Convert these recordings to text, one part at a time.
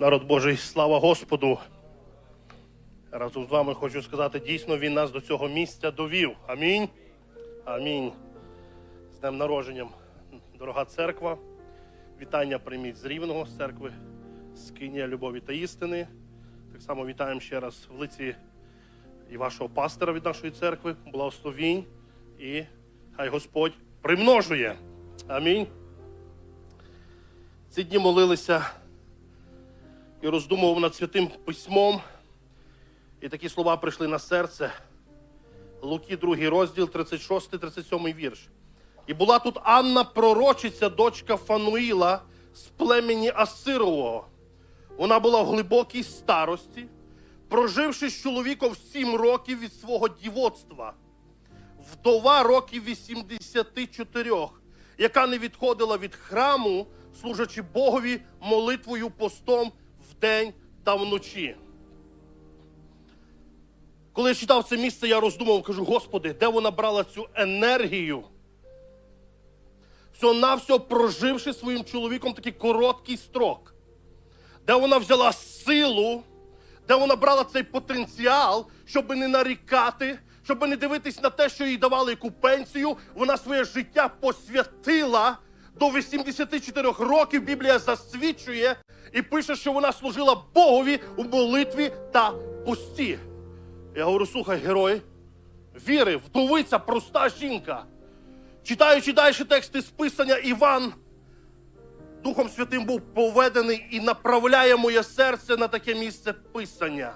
Народ Божий, слава Господу! Разом з вами хочу сказати, дійсно він нас до цього місця довів. Амінь. Амінь. З днем народженням, дорога церква. Вітання прийміть з Рівного з церкви, з Кинія Любові та істини. Так само вітаємо ще раз в лиці і вашого пастора від нашої церкви. Благословінь. І хай Господь примножує. Амінь. Ці дні молилися і роздумував над святим письмом. І такі слова прийшли на серце. Луки, 2 розділ, 36-37 вірш. І була тут Анна пророчиця, дочка Фануїла з племені Асирового. Вона була в глибокій старості, проживши з чоловіком сім років від свого дівоцтва, вдова років 84, яка не відходила від храму, служачи Богові молитвою постом вдень та вночі. Коли я читав це місце, я роздумав, кажу, Господи, де вона брала цю енергію? Всього навсього проживши своїм чоловіком такий короткий строк, де вона взяла силу, де вона брала цей потенціал, щоб не нарікати, щоб не дивитись на те, що їй давали яку пенсію, вона своє життя посвятила до 84 років. Біблія засвідчує і пише, що вона служила Богові у молитві та пості. Я говорю, слухай, герой, віри, вдовиця, проста жінка. Читаючи далі тексти списання, Іван Духом Святим був поведений і направляє моє серце на таке місце писання.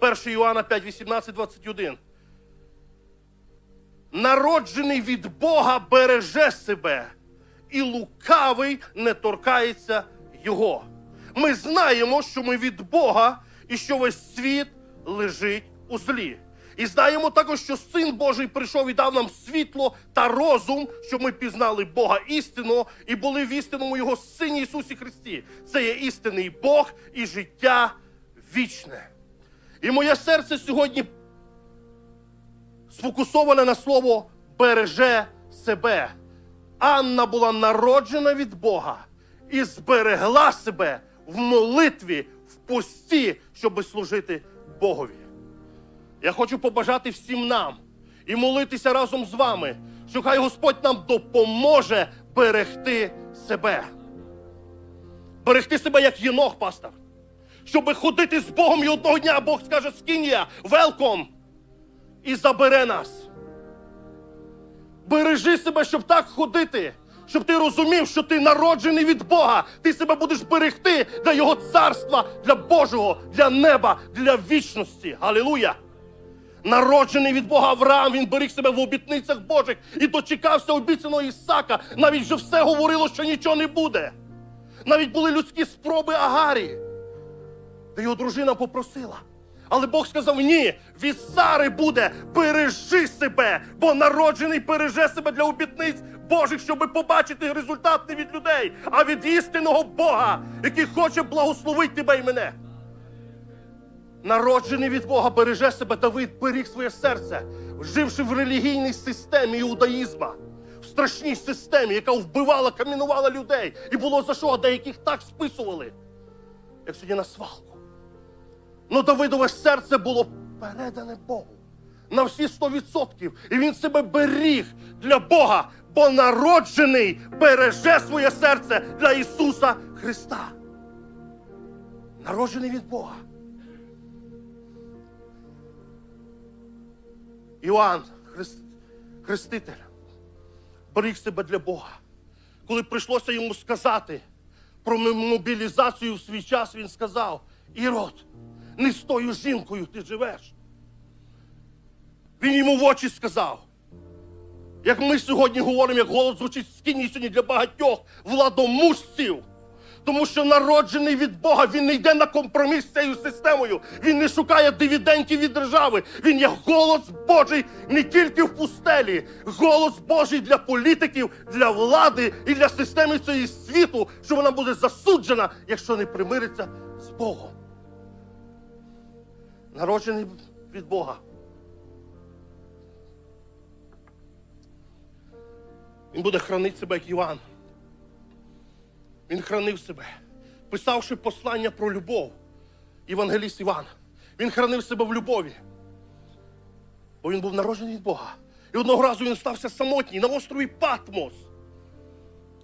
1 Іоанна 5, 18, 21. Народжений від Бога береже себе, і лукавий не торкається його. Ми знаємо, що ми від Бога і що весь світ лежить у злі. І знаємо також, що Син Божий прийшов і дав нам світло та розум, щоб ми пізнали Бога істинного і були в істинному Його Сині Ісусі Христі. Це є істинний Бог і життя вічне. І моє серце сьогодні сфокусоване на слово береже себе. Анна була народжена від Бога і зберегла себе в молитві, в пості, щоби служити Богові. Я хочу побажати всім нам і молитися разом з вами, що хай Господь нам допоможе берегти себе. Берегти себе як єнох, пастор. Щоби ходити з Богом і одного дня Бог скаже скинія, велком і забере нас. Бережи себе, щоб так ходити, щоб ти розумів, що ти народжений від Бога. Ти себе будеш берегти для Його царства, для Божого, для неба, для вічності. Галилуя! Народжений від Бога Авраам, він беріг себе в обітницях Божих і дочекався обіцяного Ісака. Навіть вже все говорило, що нічого не буде. Навіть були людські спроби Агарі. Та його дружина попросила. Але Бог сказав: ні, від Сари буде, бережи себе, бо народжений береже себе для обітниць Божих, щоб побачити результат не від людей, а від істинного Бога, який хоче благословити тебе і мене. Народжений від Бога береже себе, Давид беріг своє серце, живши в релігійній системі іудаїзма, в страшній системі, яка вбивала, камінувала людей. І було за що, а деяких так списували, як сьогодні на свалку. Ну Давидове серце було передане Богу на всі 100%. І він себе беріг для Бога, бо народжений береже своє серце для Ісуса Христа. Народжений від Бога. Іоанн, Христ, Хреститель, беріг себе для Бога. Коли прийшлося йому сказати про мобілізацію в свій час, він сказав: Ірод, не з тою жінкою ти живеш. Він йому в очі сказав. Як ми сьогодні говоримо, як голос звучить в сьогодні для багатьох владомужців. Тому що народжений від Бога, він не йде на компроміс з цією системою. Він не шукає дивідендів від держави. Він є голос Божий не тільки в пустелі, голос Божий для політиків, для влади і для системи цієї світу, що вона буде засуджена, якщо не примириться з Богом. Народжений від Бога. Він буде хранити себе, як Іван. Він хранив себе. писавши послання про любов, Євангеліст Іван, він хранив себе в любові, бо він був народжений від Бога. І одного разу він стався самотній на острові Патмос.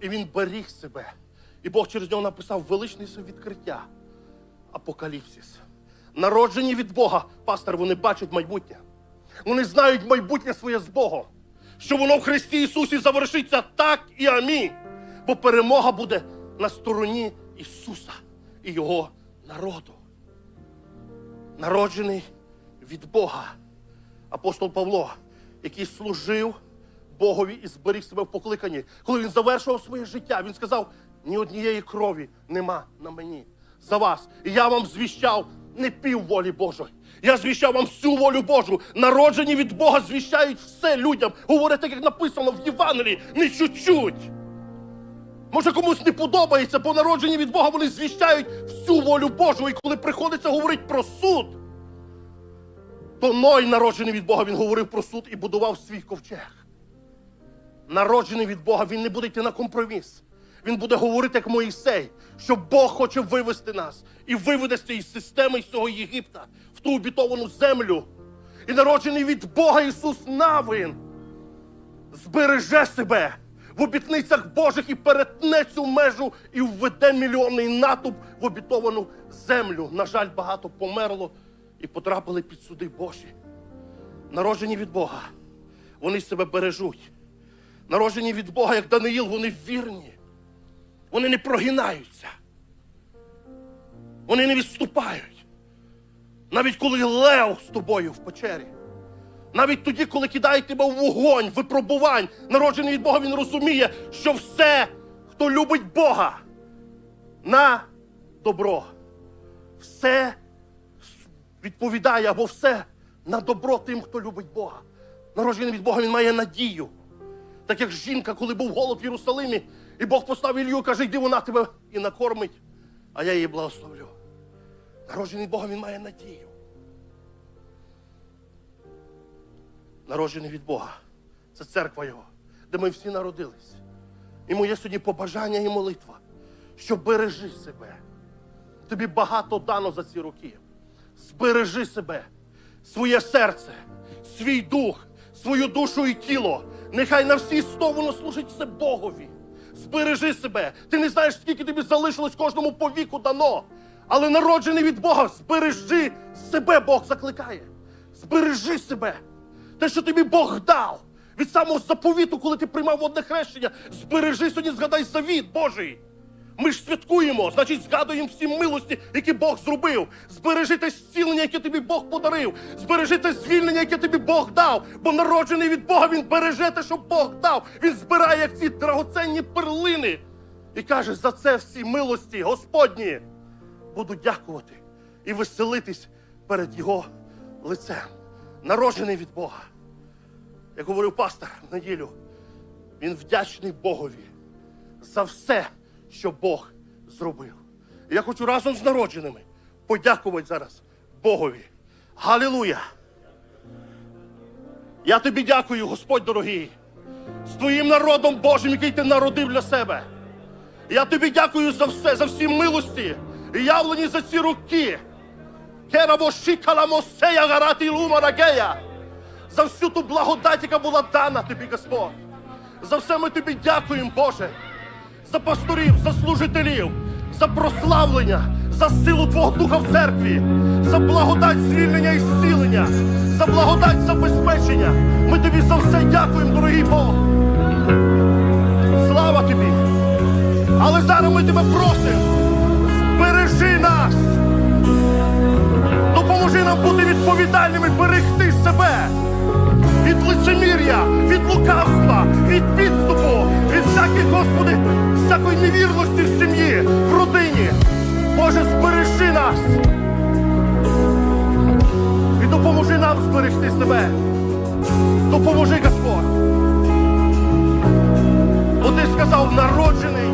І він беріг себе. І Бог через нього написав величне своє відкриття. Апокаліпсис. Народжені від Бога, пастор, вони бачать майбутнє. Вони знають майбутнє своє з Богом. Що воно в Христі Ісусі завершиться так і амінь. Бо перемога буде на стороні Ісуса і Його народу. Народжений від Бога. Апостол Павло, який служив Богові і зберіг себе в покликанні. Коли він завершував своє життя, він сказав: ні однієї крові нема на мені за вас. І я вам звіщав не пів волі Божої. Я звіщав вам всю волю Божу. Народжені від Бога звіщають все людям. Говорять так, як написано в Євангелії, не чуть-чуть. Може, комусь не подобається, бо народжені від Бога вони звіщають всю волю Божу. І коли приходиться говорити про суд, то Ной, народжений від Бога, він говорив про суд і будував свій ковчег. Народжений від Бога, він не буде йти на компроміс. Він буде говорити, як Моїсей, що Бог хоче вивести нас і виведе з цієї системи з цього Єгипта в ту обітовану землю. І народжений від Бога Ісус Навин збереже себе в обітницях Божих і перетне цю межу і введе мільйонний натовп в обітовану землю. На жаль, багато померло і потрапили під суди Божі. Народжені від Бога, вони себе бережуть. Народжені від Бога, як Даниїл, вони вірні. Вони не прогинаються. Вони не відступають. Навіть коли лев з тобою в печері. Навіть тоді, коли кидають тебе в вогонь, випробувань, народжений від Бога, він розуміє, що все, хто любить Бога, на добро. Все відповідає або все на добро тим, хто любить Бога. Народжений від Бога, він має надію. Так як жінка, коли був голод в Єрусалимі, і Бог поставив Ілью, каже, йди вона тебе і накормить, а я її благословлю. Народжений Бога, він має надію. Народжений від Бога. Це церква Його, де ми всі народились. І моє сьогодні побажання і молитва, що бережи себе. Тобі багато дано за ці роки. Збережи себе, своє серце, свій дух, свою душу і тіло. Нехай на всі сто воно служить все Богові. Збережи себе. Ти не знаєш, скільки тобі залишилось кожному по віку дано. Але народжений від Бога, збережи себе, Бог закликає. Збережи себе. Те, що тобі Бог дав. Від самого заповіту, коли ти приймав водне хрещення, збережи сьогодні, згадай завіт Божий. Ми ж святкуємо, значить, згадуємо всі милості, які Бог зробив. Збережи те зцілення, яке тобі Бог подарив. Збережи те звільнення, яке тобі Бог дав. Бо народжений від Бога, він береже те, що Бог дав. Він збирає як ці драгоценні перлини. І каже, за це всі милості, Господні, буду дякувати і веселитись перед Його лицем. Народжений від Бога. Як говорив пастор в неділю, він вдячний Богові за все, що Бог зробив. Я хочу разом з народженими подякувати зараз Богові. Галілуя! Я тобі дякую, Господь дорогий, з твоїм народом Божим, який ти народив для себе. Я тобі дякую за все, за всі милості, явлені за ці роки. За всю ту благодать, яка була дана тобі, Господь. За все ми тобі дякуємо, Боже. За пасторів, за служителів, за прославлення, за силу Твого Духа в церкві, за благодать звільнення і зцілення, за благодать забезпечення. Ми тобі за все дякуємо, дорогий Бог. Слава тобі! Але зараз ми тебе просимо, збережи нас. Допоможи нам бути відповідальними, берегти себе від лицемір'я, від лукавства, від підступу, від всяких, Господи, всякої невірності в сім'ї, в родині. Боже, збережи нас. І допоможи нам зберегти себе. Допоможи, Господь. Бо ти сказав, народжений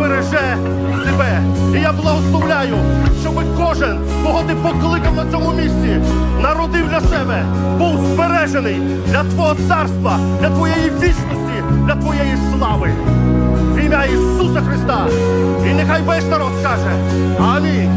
береже себе. І я благословляю, щоб кожен, кого ти покликав на цьому місці, народив для себе, був збережений для Твого царства, для Твоєї вічності, для Твоєї слави. В ім'я Ісуса Христа. І нехай весь народ скаже Амінь.